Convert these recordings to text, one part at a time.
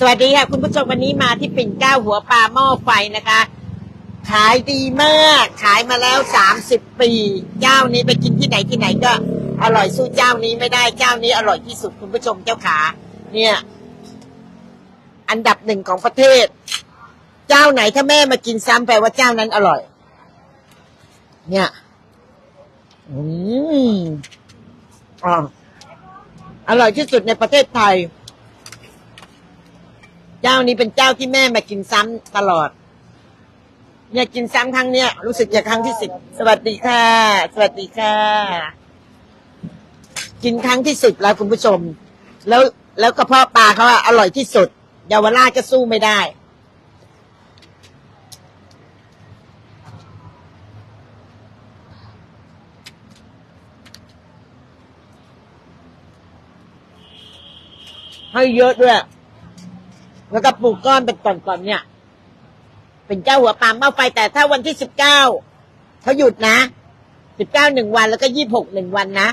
สวัสดีค่ะคุณผู้ชมวันนี้มาที่ปิ่นเก้าหัวปลาหม้อไฟนะคะ ขายดีมากขายมาแล้วสามสิบปีเจ้านี้ไปกินที่ไหนที่ไหนก็อร่อยสู้เจ้านี้ไม่ได้เจ้านี้อร่อยที่สุดคุณผู้ชมเจ้าขา เนี่ย อันดับหนึ่งของประเทศ เจ้าไหนถ้าแม่มากินซ้ำแปลว่าเจ้านั้นอร่อย เนี่ยอืมอ่าอร่อยที่สุดในประเทศไทย เจ้านี้เป็นเจ้าที่แม่มากินซ้ำตลอด เนี่ยกินซ้ำครั้งเนี้ยรู้สึกจะครั้งที่สิบสวัสดีค่ะ สวัสดีค่ะ กินครั้งที่สิบแล้วคุณผู้ชม แล้วแล้วกระเพาะปลาเขาอะอร่อยที่สุดเยาวราชก็สู้ไม่ได้ ให้เยอะด้วย แล้วก็ปลูกก้อนเป็นก่อนๆเนี่ย เป็นเจ้าหัวปลาเม้าไฟแต่ถ้าวันที่สิบเก้าเขาหยุดนะสิบเก้าหนึ่งวันแล้วก็ยี่หกหนึ่งวันนะ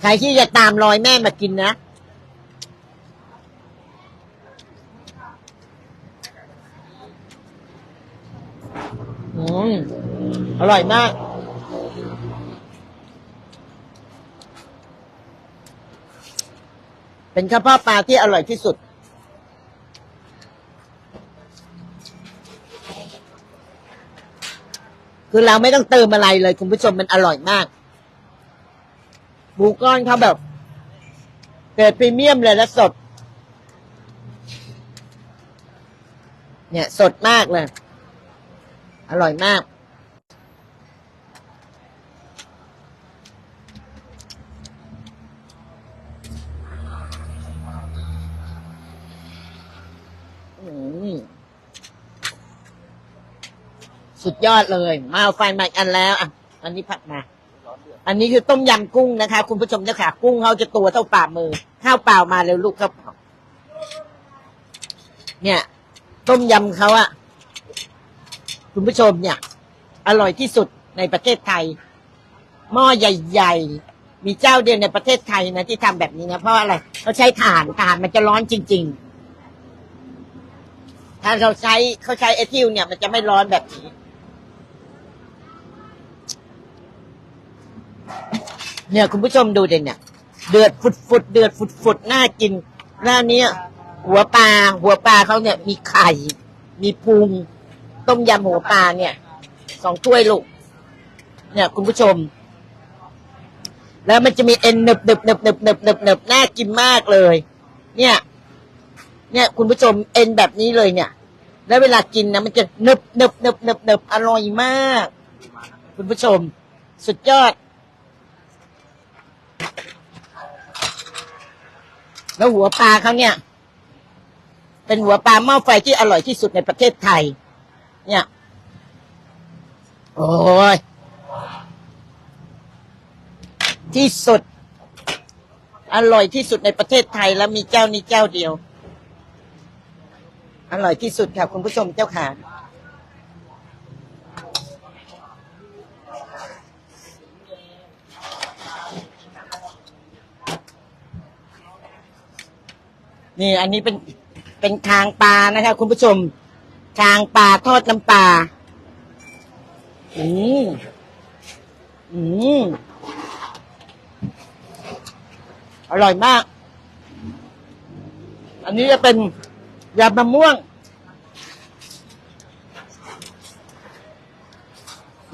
ใครที่จะตามรอยแม่มากินนะอืมอร่อยมาก เป็นข้าวเปลาปลาที่อร่อยที่สุด คือเราไม่ต้องเติมอะไรเลย คุณผู้ชมมันอร่อยมากหมูก้อนเขาแบบเกิดพรีเมียมเลยและสด เนี่ย สดมากเลย อร่อยมาก อืม สุดยอดเลย มาเอาไฟมาอีกอันแล้วอะอันนี้ผัดมา อันนี้คือต้มยำกุ้งนะคะ คุณผู้ชมเจ้าค่ะ กุ้งเขาจะตัวเท่าฝ่ามือ ข้าวเปล่ามาเร็วลูกครับเนี่ย ต้มยำเขาอะคุณผู้ชมเนี่ย อร่อยที่สุดในประเทศไทย หม้อใหญ่ๆ มีเจ้าเดียวในประเทศไทยนะที่ทำแบบนี้นะ เพราะอะไรเขาใช้ถ่านถ่านมันจะร้อนจริง ๆ ถ้าเราใช้เขาใช้เอทิลเนี่ย มันจะไม่ร้อนแบบนี้ เนี่ย คุณผู้ชมดูเด่นเนี่ย เดือดฟุดฟุดเดือดฟุดฟุดน่ากินหน้าเนี้ย หัวปลาหัวปลาเขาเนี่ยมีไข่ มีพุงต้มยำหัวปลาเนี่ยสองถ้วยลูกเนี่ย คุณผู้ชม แล้วมันจะมีเอ็นหนึบหนึบหนึบหนึบหนึบหนึบหนึบน่ากินมากเลย เนี่ย เนี่ยคุณผู้ชมเอ็นแบบนี้เลยเนี่ย แล้วเวลากินนะมันจะหนึบหนึบหนึบหนึบหนึบอร่อยมาก คุณผู้ชม สุดยอด แล้วหัวปลาเขาเนี่ย เป็นหัวปลาหม้อไฟที่อร่อยที่สุดในประเทศไทย เนี่ย โอ้ยที่สุด อร่อยที่สุดในประเทศไทยแล้วมีเจ้านี้เจ้าเดียว อร่อยที่สุดค่ะ คุณผู้ชมเจ้าขา นี่อันนี้เป็นเป็นคางปลานะคะ คุณผู้ชมคางปลาทอดน้ำปลาอืมอืมอร่อยมาก อันนี้จะเป็นยำมะม่วง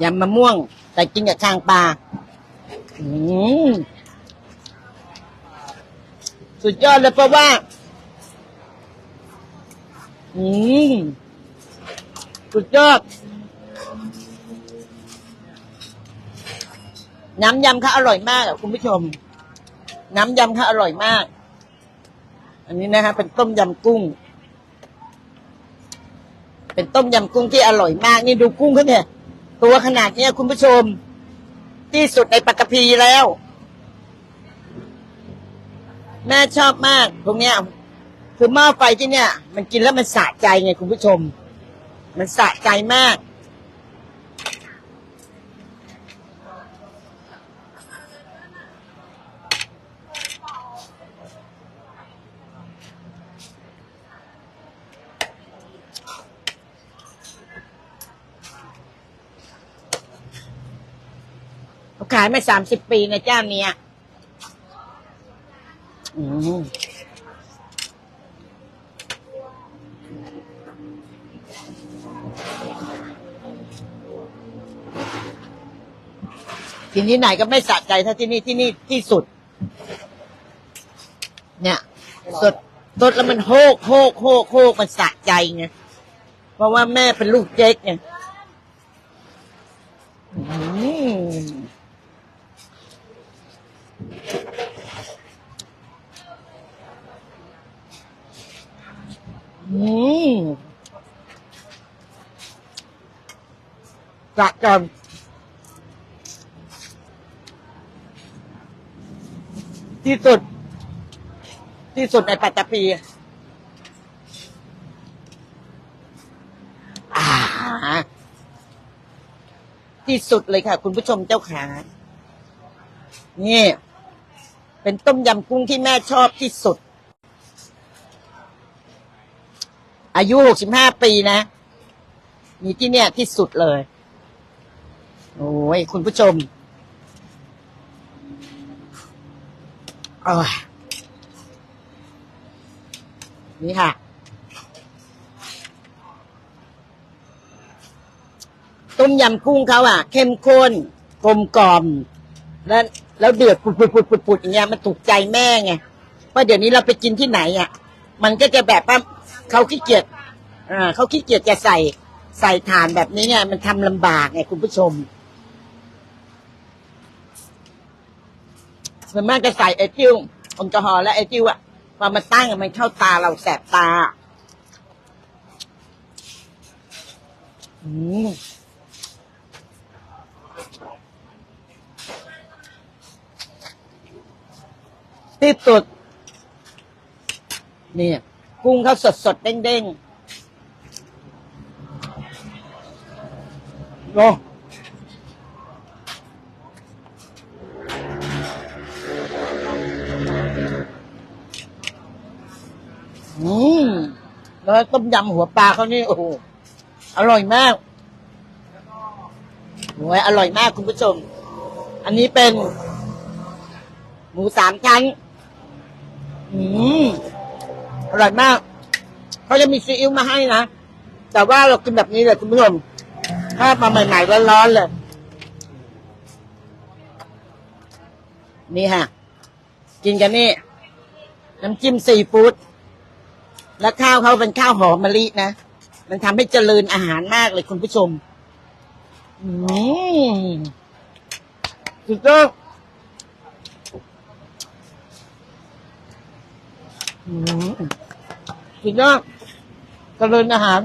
ยำมะม่วง แต่กินกับคางปลาอืมสุดยอดเลยเพราะว่า อืมสุดยอด น้ำยำเขาอร่อยมากอะคุณผู้ชม น้ำยำเขาอร่อยมาก อันนี้นะฮะเป็นต้มยำกุ้ง เป็นต้มยำกุ้งที่อร่อยมาก นี่ดูกุ้งเขาเนี่ย ตัวขนาดเนี้ยคุณผู้ชม ที่สุดในปัตตภีแล้ว แม่ชอบมากตรงเนี้ย คือหม้อไฟที่เนี่ย มันกินแล้วมันสะใจไงคุณผู้ชม มันสะใจมาก ขายมาสามสิบปีนะเจ้าเนี้ยอืม ที่นี้ไหนก็ไม่สะใจเท่าที่นี่ที่นี่ที่สุด เนี่ย สดสดแล้วมันโฮกโฮกโฮกโฮกมันสะใจไงเพราะว่าแม่เป็นลูกเจ๊กไงอืมอืมจัดกัน ที่สุด ที่สุดในปัตตภีอ่าที่สุดเลยค่ะ คุณผู้ชมเจ้าขานี่ เป็นต้มยำกุ้งที่แม่ชอบที่สุด อายุหกสิบห้าปีนะ มีที่เนี่ยที่สุดเลย โอ้ย คุณผู้ชมเอย นี่ค่ะ ต้มยำกุ้งเขาอะ เข้มข้น กลมกล่อม แล้ว แล้วเดือดปุดปุดปุดปุดปุดอย่างเงี้ยมันถูกใจแม่ไงเพราะเดี๋ยวนี้เราไปกินที่ไหนอะ มันก็จะแบบว่าเขาขี้เกียจอ่าเขาขี้เกียจจะใส่ใส่ฐานแบบนี้ไงมันทำลำบากไงคุณผู้ชม ส่วนมากจะใส่ไอจิ้วแอลกอฮอล์และไอจิ้วอะพอมาตั้งอะมันเข้าตาเราแสบตา อืมที่สุดนี่กุ้งเขาสดสดเด้งเด้งโอ้ม แล้วต้มยำหัวปลาเขานี่โอ้โหอร่อยมากโอ้ยอร่อยมากคุณผู้ชม อันนี้เป็น หมูสามชั้น อืมอร่อยมาก เขาจะมีซีอิ๊วมาให้นะ แต่ว่าเรากินแบบนี้เลยคุณผู้ชม ถ้ามาใหม่ๆร้อนๆเลย นี่ค่ะกินกันนี่ น้ำจิ้มซีฟู้ด แล้วข้าวเขาเป็นข้าวหอมมะลินะ มันทำให้เจริญอาหารมากเลยคุณผู้ชมอืมสุดยอดอืมสุดยอดเจริญอาหาร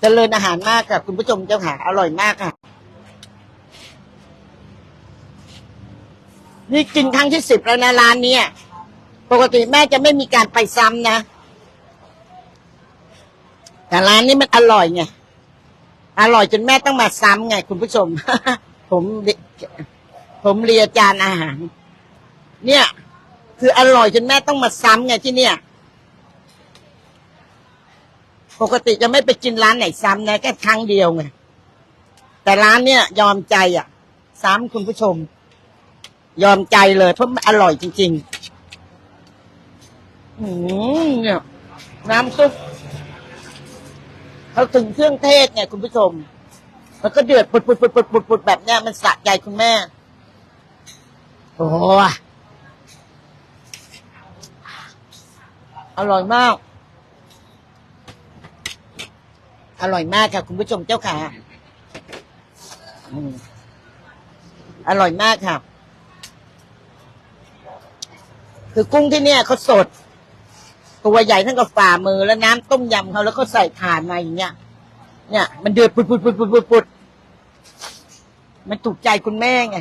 เจริญอาหารมากค่ะ คุณผู้ชมเจ้าค่ะ อร่อยมากค่ะ นี่กินครั้งที่สิบแล้วนะร้านเนี้ยปกติแม่จะไม่มีการไปซ้ำนะ แต่ร้านนี้มันอร่อยไง อร่อยจนแม่ต้องมาซ้ำไง คุณผู้ชม ผมผมเรียจานอาหาร เนี่ย คืออร่อยจนแม่ต้องมาซ้ำไงที่เนี่ย ปกติจะไม่ไปกินร้านไหนซ้ำนะแค่ครั้งเดียวไง แต่ร้านเนี่ยยอมใจอะ ซ้ำคุณผู้ชม ยอมใจเลยเพราะมันอร่อยจริงๆอืมเนี่ย น้ำซุปเขาถึงเครื่องเทศไงคุณผู้ชมแล้วก็เดือดปุดปุดปุดปุดปุดปุดแบบเนี้ยมันสะใจคุณแม่ โอ้อร่อยมาก อร่อยมากค่ะ คุณผู้ชมเจ้าค่ะอืมอร่อยมากค่ะ คือกุ้งที่เนี่ยเขาสด ตัวใหญ่ทั้งกับฝ่ามือแล้วน้ำต้มยำเขาแล้วก็ใส่ถ่านมาอย่างเงี้ย เนี่ย มันเดือดปุดปุดปุดปุดปุดปุดมันถูกใจคุณแม่ไง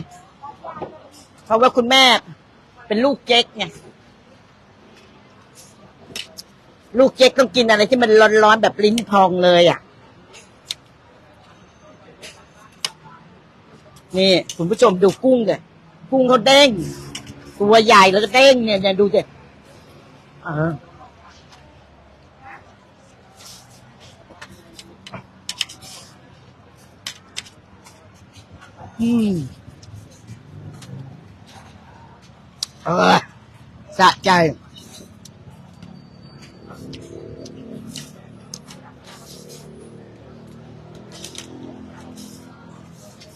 เพราะว่าคุณแม่เป็นลูกเจ๊กไง ลูกเจ๊กต้องกินอะไรที่มันร้อนๆแบบลิ้นพองเลยอะ นี่ คุณผู้ชมดูกุ้งเลยกุ้งเขาเด้ง ตัวใหญ่แล้วก็เด้งเนี่ยเนี่ยดูสิอ่าอืมเออสะใจ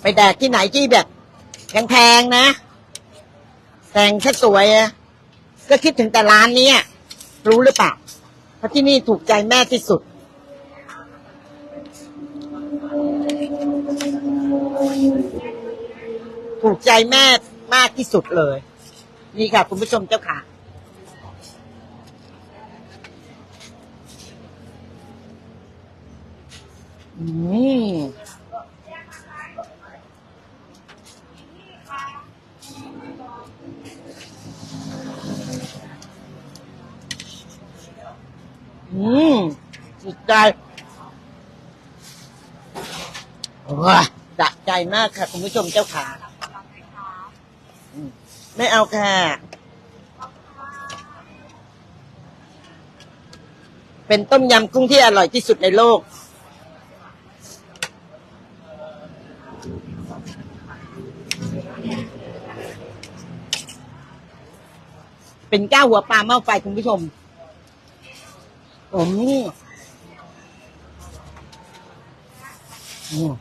ไปแดกที่ไหนที่แบบแพงๆนะ แต่งแค่สวยอะก็คิดถึงแต่ร้านนี้รู้หรือเปล่าเพราะที่นี่ถูกใจแม่ที่สุด ถูกใจแม่มากที่สุดเลย นี่ค่ะ คุณผู้ชมเจ้าค่ะอืม อืมสุดใจว้าสะใจมากค่ะ คุณผู้ชมเจ้าขาอืมไม่เอาค่ะ เป็นต้มยำกุ้งที่อร่อยที่สุดในโลก เป็นก้าวหัวปลาหม้อไฟคุณผู้ชม อืมอืม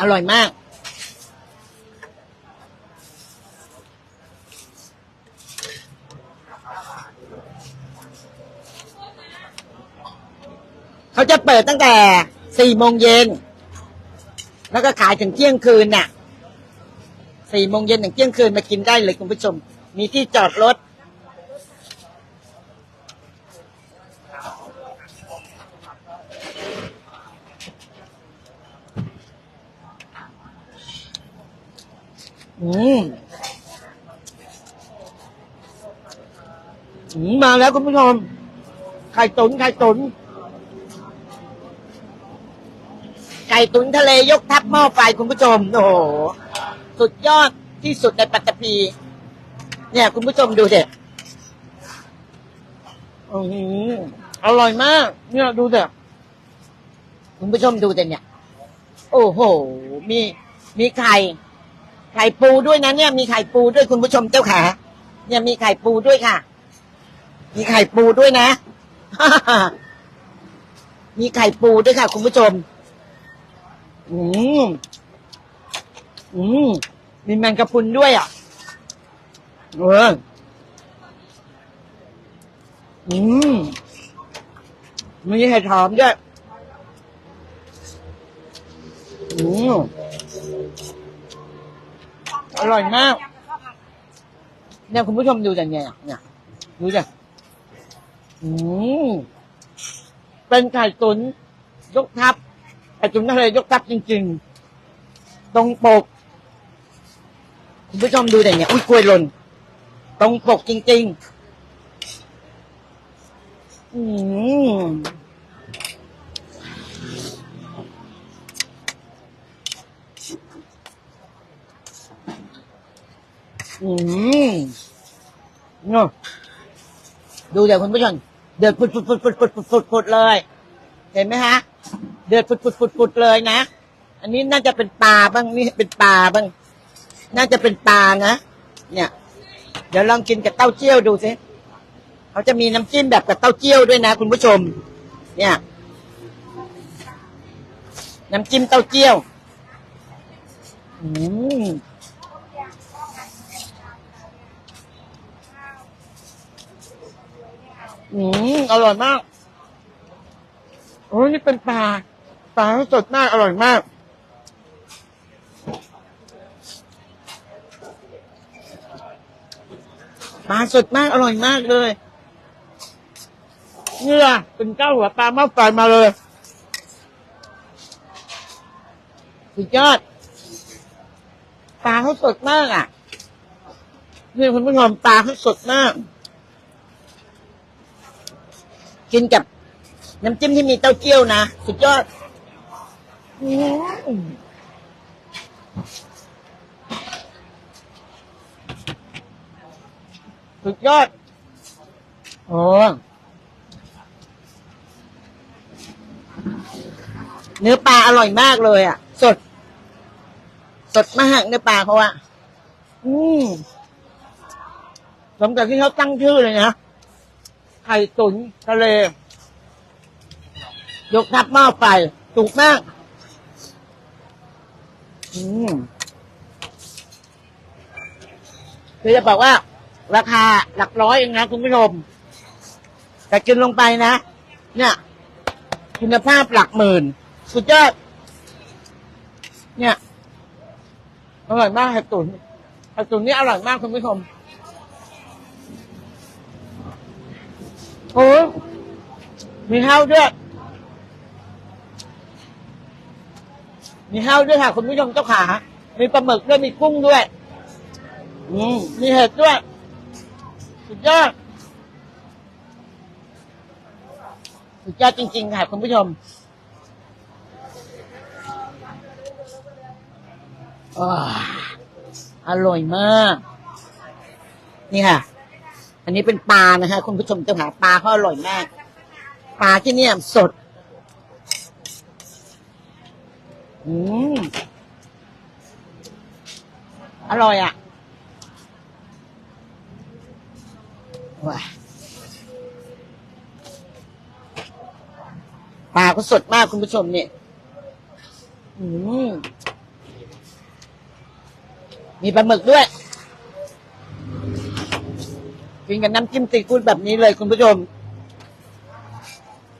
อร่อยมาก เขาจะเปิดตั้งแต่สี่โมงเย็น แล้วก็ขายถึงเที่ยงคืนน่ะ สี่โมงเย็นถึงเที่ยงคืนมากินได้เลยคุณผู้ชม มีที่จอดรถอืมอืมมาแล้วคุณผู้ชม ไข่ตุนไข่ตุน ไก่ตุนทะเลยกทับหม้อไฟคุณผู้ชม โอ้โห สุดยอดที่สุดในปัตตภีเนี่ย คุณผู้ชมดูเด็ดอือหืออร่อยมาก เนี่ยดูเด็ดคุณผู้ชมดูเด็ดเนี่ย โอ้โห มีมีไข่ไข่ปูด้วยนะเนี่ย มีไข่ปูด้วยคุณผู้ชมเจ้าขาเนี่ยมีไข่ปูด้วยค่ะ มีไข่ปูด้วยนะ มีไข่ปูด้วยค่ะ คุณผู้ชม อืม อืมมีแมงกะพรุนด้วยอะเอออืมมีเห็ดหอมด้วยอืมอร่อยมาก เนี่ยคุณผู้ชมดูแต่เนี่ยเนี่ยดูจ้ะอืมเป็นไข่ตุ๋นยกทับไข่ตุ๋นทะเลยกทับจริง ๆ ตรงปก คุณผู้ชมดูแต่เนี่ย อุ้ยกล้วยหล่น ตรงปกจริง ๆ อืมอืมเนาะดูเดี๋ยวคุณผู้ชมเดือดปุดปุดปุดปุดปุดปุดปุดปุดเลย เห็นไหมฮะ เดือดปุดปุดปุดปุดเลยนะ อันนี้น่าจะเป็นปลาบ้างนี่เป็นปลาบ้าง น่าจะเป็นปลานะ เนี่ย เดี๋ยวลองกินกับเต้าเจี้ยวดูสิเขาจะมีน้ำจิ้มแบบกับเต้าเจี้ยวด้วยนะ คุณผู้ชม เนี่ย น้ำจิ้มเต้าเจี้ยว อืมอืมอร่อยมาก โอ้ยนี่เป็นปลา ปลาสดมาก อร่อยมาก ปลาสดมากอร่อยมากเลยเนี่ยเป็นเจ้าหัวปลาม้อไฟมาเลยสุดยอดปลาเขาสดมากอะนี่คุณผู้ชมปลาเขาสดมาก กินกับน้ำจิ้มที่มีเต้าเจี้ยวนะ สุดยอดอืม สุดยอด โอ้เนื้อปลาอร่อยมากเลยอะ สด สดมากเนื้อปลาเขาอะอืมสมกับที่เขาตั้งชื่อเลยนะ ไข่ตุ๋นทะเล ยกทับหม้อไปถูกมาก อืมคือจะบอกว่า ราคาหลักร้อยเองนะคุณผู้ชม แต่กินลงไปนะ เนี่ย คุณภาพหลักหมื่น สุดยอด เนี่ยอร่อยมากไข่ตุ๋นไข่ตุ๋นนี่อร่อยมากคุณผู้ชมโอ้ยมีข้าวด้วยมีข้าวด้วยค่ะ คุณผู้ชมเจ้าขา มีปลาหมึกด้วย มีกุ้งด้วย อืม มีเห็ดด้วย สุดยอด สุดยอดจริง ๆ ค่ะ คุณผู้ชมอร่อยมาก นี่ค่ะ อันนี้เป็นปลานะคะ คุณผู้ชมเจ้าขาปลาเขาอร่อยมาก ปลาที่เนี่ยสด อืม อร่อยอะ ว้าปลาก็สดมากคุณผู้ชมเนี่ยอืมมีปลาหมึกด้วย กินกับน้ำจิ้มซีฟู้ดแบบนี้เลยคุณผู้ชม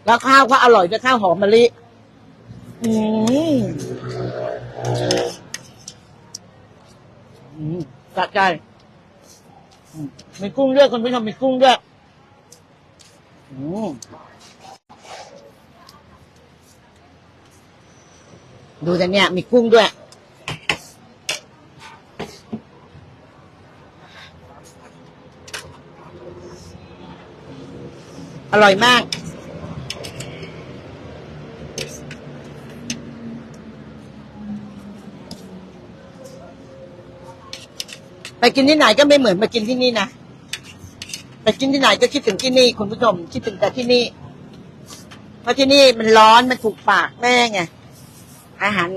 แล้วข้าวก็อร่อยด้วยข้าวหอมมะลิ อืมอืมจัดใจ อืม มีกุ้งด้วยคุณผู้ชมมีกุ้งด้วยอืมดูแต่เนี่ย มีกุ้งด้วย อร่อยมาก ไปกินที่ไหนก็ไม่เหมือนมากินที่นี่นะ ไปกินที่ไหนก็คิดถึงที่นี่คุณผู้ชมคิดถึงแต่ที่นี่ เพราะที่นี่มันร้อนมันถูกปากแม่ไงอาหาร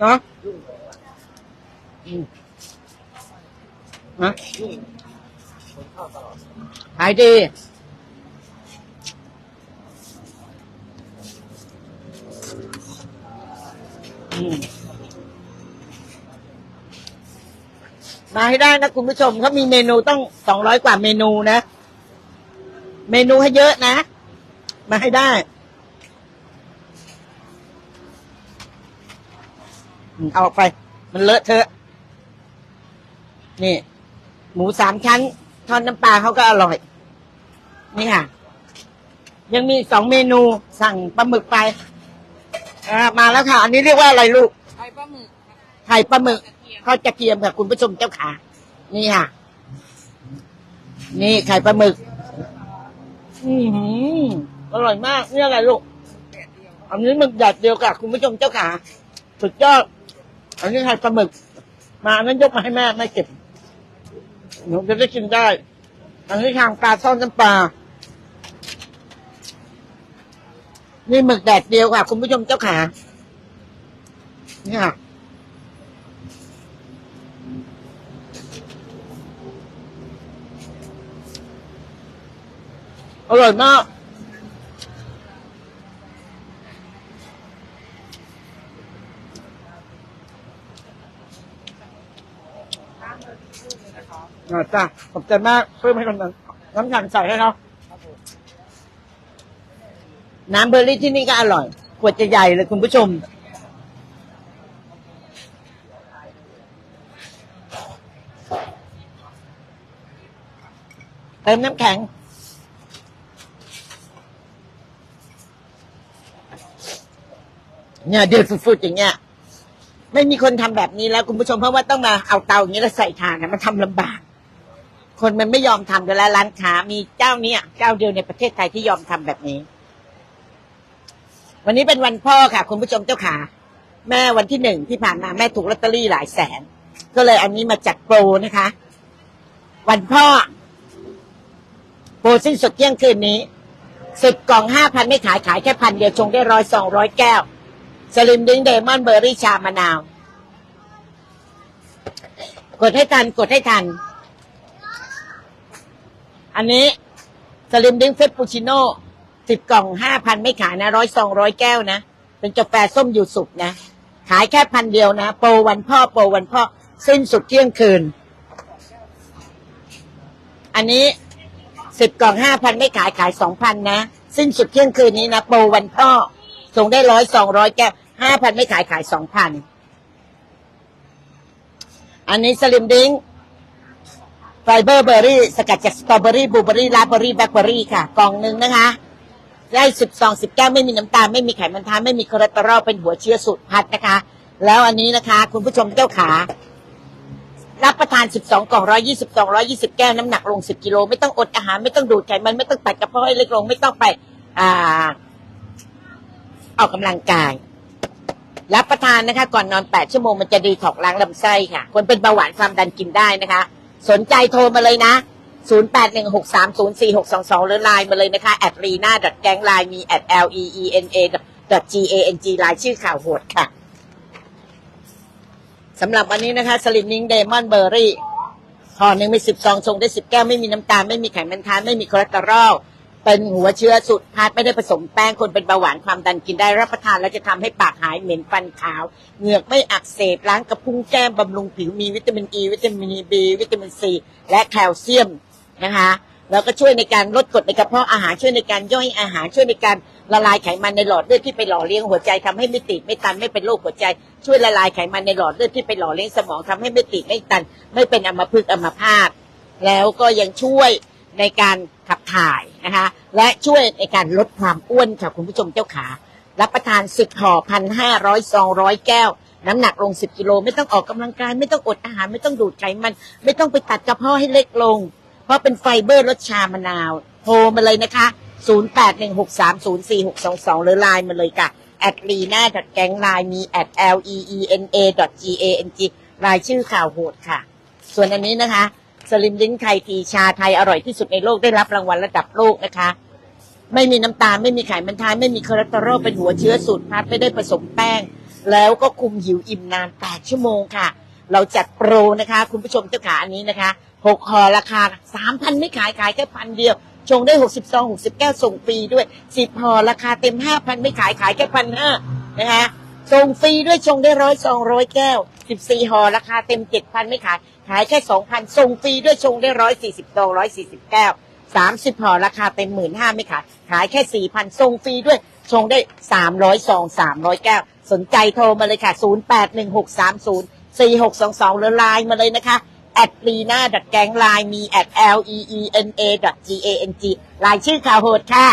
เนาะนะขายดีอืม มาให้ได้นะคุณผู้ชมเขามีเมนูต้องสองร้อยกว่าเมนูนะ เมนูให้เยอะนะ มาให้ได้อืมเอาออกไป มันเลอะเทอะ นี่ หมูสามชั้น ทอดน้ำปลาเขาก็อร่อย นี่ค่ะ ยังมีอีกสองเมนูสั่งปลาหมึกไป อ่า มาแล้วค่ะ อันนี้เรียกว่าอะไรลูก ไข่ปลาหมึกไข่ปลาหมึกกระเทอดกระเทียมค่ะ คุณผู้ชมเจ้าขานี่ค่ะ นี่ไข่ปลาหมึก อือหืออร่อยมากนี่อะไรลูกอันนี้หมึกแดดเดียวกับคุณผู้ชมเจ้าขาสุดยอดอันนี้ไข่ปลาหมึก มาอันนั้นยกมาให้แม่ไม่เก็บหนูจะได้กินได้ อันนี้ทางปลาทอน้ำปลานี่หมึกแดดเดียวค่ะ คุณผู้ชมเจ้าขานี่ค่ อร่อยมาก อ่าจ้ะขอบใจมากเพิ่มให้คนนั้นน้ำแข็งใส่ให้เขาน้ำเบอร์รี่ที่นี่ก็อร่อย ขวดจะใหญ่เลยคุณผู้ชม เติมน้ำแข็ง เนี่ยเดือดฟุดๆอย่างเงี้ยไม่มีคนทำแบบนี้แล้วคุณผู้ชมเพราะว่าต้องมาเอาเตาอย่างนี้แล้วใส่ถ่านนะมันทำลำบาก คนมันไม่ยอมทำกันแล้วร้านค้ามีเจ้านี้เจ้าเดียวในประเทศไทยที่ยอมทำแบบนี้ วันนี้เป็นวันพ่อค่ะ คุณผู้ชมเจ้าขาแม่วันที่หนึ่งที่ผ่านมาแม่ถูกลอตเตอรี่หลายแสน ก็เลยอันนี้มาจัดโปรนะคะ วันพ่อ โปรสิ้นสุดเที่ยงคืนนี้สิบกล่องห้าพันไม่ขายขายแค่พันเดียวชงได้ร้อยสองร้อยแก้ว สลิมดิ้งเดมอนเบอร์รี่ชามะนาว กดให้ทันกดให้ทัน อันนี้สลิมดิ้งเฟปปูชิโน่สิบกล่องห้าพันไม่ขายนะร้อยสองร้อยแก้วนะ เป็นกาแฟส้มอยู่สุกนะ ขายแค่พันเดียวนะ โปรวันพ่อโปรวันพ่อ สิ้นสุดเที่ยงคืน อันนี้สิบกล่องห้าพันไม่ขายขายสองพันนะ สิ้นสุดเที่ยงคืนนี้นะ โปรวันพ่อ ส่งได้ร้อยสองร้อยแก้วห้าพันไม่ขายขายสองพันอันนี้สลิมดิ้งไฟเบอร์เบอร์รี่สกัดจากสตรอเบอรี่บลูเบอรี่ราสเบอรี่แบล็คเบอรี่ค่ะ กล่องหนึ่งนะคะ ได้สิบซองสิบแก้วไม่มีน้ำตาล ไม่มีไขมันทานไม่มีคอเลสเตอรอลเป็นหัวเชื้อสูตรพัดนะคะ แล้วอันนี้นะคะ คุณผู้ชมเจ้าขา รับประทาน 12 กล่อง 120 220 แก้ว น้ำหนักลง 10 กิโล ไม่ต้องอดอาหาร ไม่ต้องดูดไขมัน ไม่ต้องตัดกระเพาะให้เล็กลง ไม่ต้องไป อ่า ออกกำลังกาย รับประทานนะคะ ก่อนนอน 8 ชั่วโมงมันจะดีถอกล้างลำไส้ค่ะ คนเป็นเบาหวานความดันกินได้นะคะ สนใจโทรมาเลยนะ 0816304622 หรือไลน์มาเลยนะคะแอดรีน่าแก๊งไลน์มีแอด l e e n a g a n g ไลน์ชื่อข่าวโหดค่ะสำหรับวันนี้นะคะสลิมนิ่งเดมอนเบอร์รี่ห่อหนึ่งมีสิบซองชงได้สิบแก้ว ไม่มีน้ำตาล ไม่มีไขมันทาน ไม่มีคอเลสเตอรอล เป็นหัวเชื้อสุดพาดไม่ได้ผสมแป้งคนเป็นเบาหวานความดันกินได้รับประทาน แล้วจะทำให้ปากหายเหม็นฟันขาว เหงือกไม่อักเสบล้างกระพุ้งแก้มบำรุงผิวมีวิตามินอ e, ีวิตามินบีวิตามินซีและแคลเซียมนะคะแล้วก็ช่วยในการลดกรดในกระเพาะอาหารช่วยในการย่อยอาหารช่วยในการละลายไขมันในหลอดเลือดที่ไปหล่อเลี้ยงหัวใจทำให้ไม่ติดไม่ตันไม่เป็นโรคหัวใจ ช่วยละลายไขมันในหลอดเลือดที่ไปหล่อเลี้ยงสมองทำให้ไม่ติดไม่ตัน ไม่เป็นอัมพฤกษ์อัมพาตแล้วก็ยังช่วยในการขับ ถ่ายนะคะ และช่วยในการลดความอ้วนค่ะคุณผู้ชมเจ้าขา รับประทานสิบห่อพันห้าร้อยสองร้อยแก้ว น้ำหนักลงสิบกิโลไม่ต้องออกกำลังกาย ไม่ต้องอดอาหารไม่ต้องดูดไขมัน ไม่ต้องไปตัดกระเพาะให้เล็กลง เพราะเป็นไฟเบอร์รสชามะนาว โทรมาเลยนะคะ 0816304622 หรือไลน์มาเลยค่ะแอดลีน่าแกงไลน์มีแอด l e e n a g a n g รายชื่อข่าวโหดค่ะ ส่วนอันนี้นะคะ สลิมลิ้นไทยทีชาไทยอร่อยที่สุดในโลกได้รับรางวัลระดับโลกนะคะ ไม่มีน้ำตาลไม่มีไขมันทานไม่มีคอเลสเตอรอลเป็นหัวเชื้อสูตรพัดไม่ได้ผสมแป้ง แล้วก็คุมหิวอิ่มนาน 8 ชั่วโมงค่ะ เราจัดโปรนะคะ คุณผู้ชมเจ้าขาอันนี้นะคะหกห่อราคา 3,000 ไม่ขายขายแค่พันเดียว ชงได้ 60ซอง60 แก้วส่งฟรีด้วย 10ห่อราคาเต็ม 5,000 ไม่ขายขายแค่พันห้านะคะส่งฟรีด้วยชงได้ร้อยสองร้อยแก้ว 14ห่อราคาเต็ม7,000ไม่ขาย ขายแค่2,000ส่งฟรีด้วยชงได้ร้อยสี่สิบซองร้อยสี่สิบแก้วสามสิบห่อราคาเต็มหมื่นห้าไม่ขาย ขายแค่สี่พันส่งฟรีด้วยชงได้สามร้อยซองสามร้อยแก้ว สนใจโทรมาเลยค่ะศูนย์แปดหนึ่งหกสามศูนย์สี่หกสองสองหรือไลน์มาเลยนะคะแอดลีน่าดัดแกงไลน์มีแอด l e e n a g a n g ไลน์ชื่อข่าวโหดค่ะ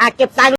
อะเก็บตัง